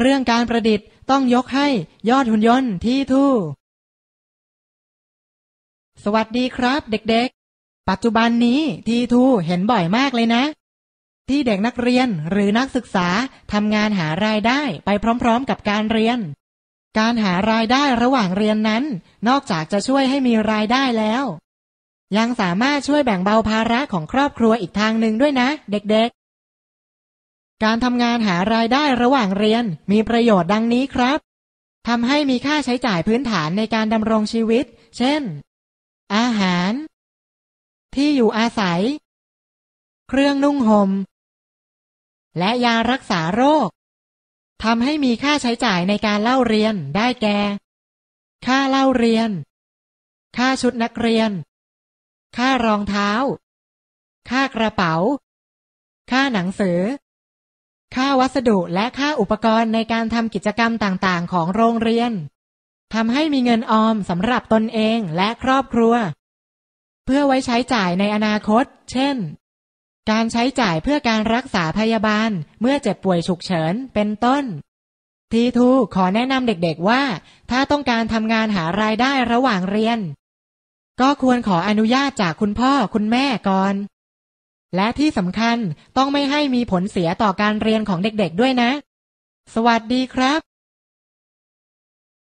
เรื่องการประดิษฐ์ต้องยกให้ยอดหุ่นยนต์ที่ทู่ สวัสดีครับเด็กๆ ปัจจุบันนี้ทีทูเห็นบ่อยมากเลยนะ ที่เด็กนักเรียนหรือนักศึกษาทำงานหารายได้ไปพร้อมๆกับการเรียน การหารายได้ระหว่างเรียนนั้น นอกจากจะช่วยให้มีรายได้แล้ว ยังสามารถช่วยแบ่งเบาภาระของครอบครัวอีกทางหนึ่งด้วยนะ เด็กๆ การทำงานหารายได้ระหว่างเรียนมีประโยชน์ดังนี้ครับทำให้มีค่าใช้จ่ายพื้นฐานในการดำรงชีวิต เช่น อาหาร ที่อยู่อาศัย เครื่องนุ่งหม่ม และยารักษาโรคทำให้มีค่าใช้จ่ายในการเล่าเรียนได้แก่ ค่าเล่าเรียน ค่าชุดนักเรียน ค่ารองเท้า ค่ากระเป๋า ค่าหนังสือ ค่าวัสดุและค่าอุปกรณ์ในการทำกิจกรรมต่างๆ ของโรงเรียนทำให้มีเงินออมสำหรับตนเองและครอบครัว เพื่อไว้ใช้จ่ายในอนาคต เช่น การใช้จ่ายเพื่อการรักษาพยาบาลเมื่อเจ็บป่วยฉุกเฉินเป็นต้น ทีทูขอแนะนำเด็กๆว่า ถ้าต้องการทำงานหารายได้ระหว่างเรียน ก็ควรขออนุญาตจากคุณพ่อคุณแม่ก่อน และที่สำคัญต้องไม่ให้มีผลเสียต่อการเรียนของเด็กๆด้วยนะ สวัสดีครับ